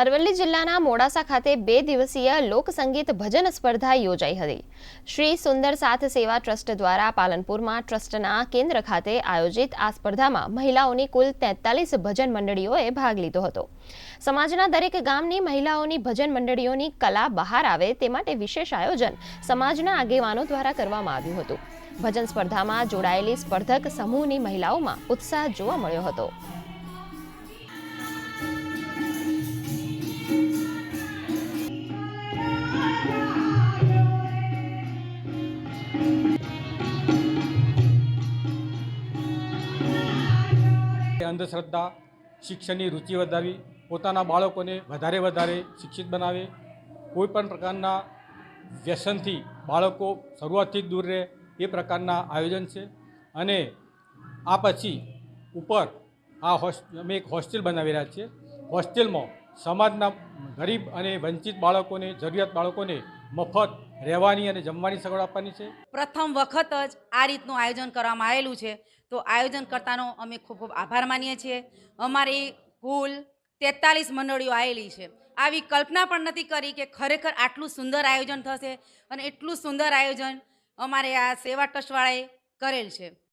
અરવલ્લી જિલ્લાના મોડાસા ખાતે બે દિવસીય લોકસંગીત ભજન સ્પર્ધા યોજાઈ હતી. શ્રી સુંદર સાથ સેવા ટ્રસ્ટ દ્વારા પાલનપુરમાં ટ્રસ્ટના કેન્દ્ર ખાતે આયોજિત આ સ્પર્ધામાં મહિલાઓની કુલ તેતાલીસ ભજન મંડળીઓએ ભાગ લીધો હતો. સમાજના દરેક ગામની મહિલાઓની ભજન મંડળીઓની કલા બહાર આવે તે માટે વિશેષ આયોજન સમાજના આગેવાનો દ્વારા કરવામાં આવ્યું હતું. ભજન સ્પર્ધામાં જોડાયેલી સ્પર્ધક સમૂહની મહિલાઓમાં ઉત્સાહ જોવા મળ્યો હતો. અંધશ્રદ્ધા શિક્ષણની રુચિ વધારવી, પોતાના બાળકોને વધારે વધારે શિક્ષિત બનાવે, કોઈ પણ પ્રકારના વ્યસનથી બાળકો શરૂઆતથી જ દૂર રહે એ પ્રકારના આયોજન છે. અને આ પછી ઉપર આ હોસ્ટ અમે એક હોસ્ટેલ બનાવી રહ્યા છીએ. હોસ્ટેલમાં સમાજના ગરીબ અને વંચિત બાળકોને, જરૂરિયાત બાળકોને મફત રહેવાની અને જમવાની સગવડ આપવાની છે. પ્રથમ વખત જ આ રીતનું આયોજન કરવામાં આવેલું છે. તો આયોજન કરતાનો અમે ખૂબ ખૂબ આભાર માનીએ છીએ. અમારી કુલ તેતાલીસ મંડળીઓ આવેલી છે. આવી કલ્પના પણ નથી કરી કે ખરેખર આટલું સુંદર આયોજન થશે અને એટલું સુંદર આયોજન અમારે આ સેવા ટ્રસ્ટવાળાએ કરેલ છે.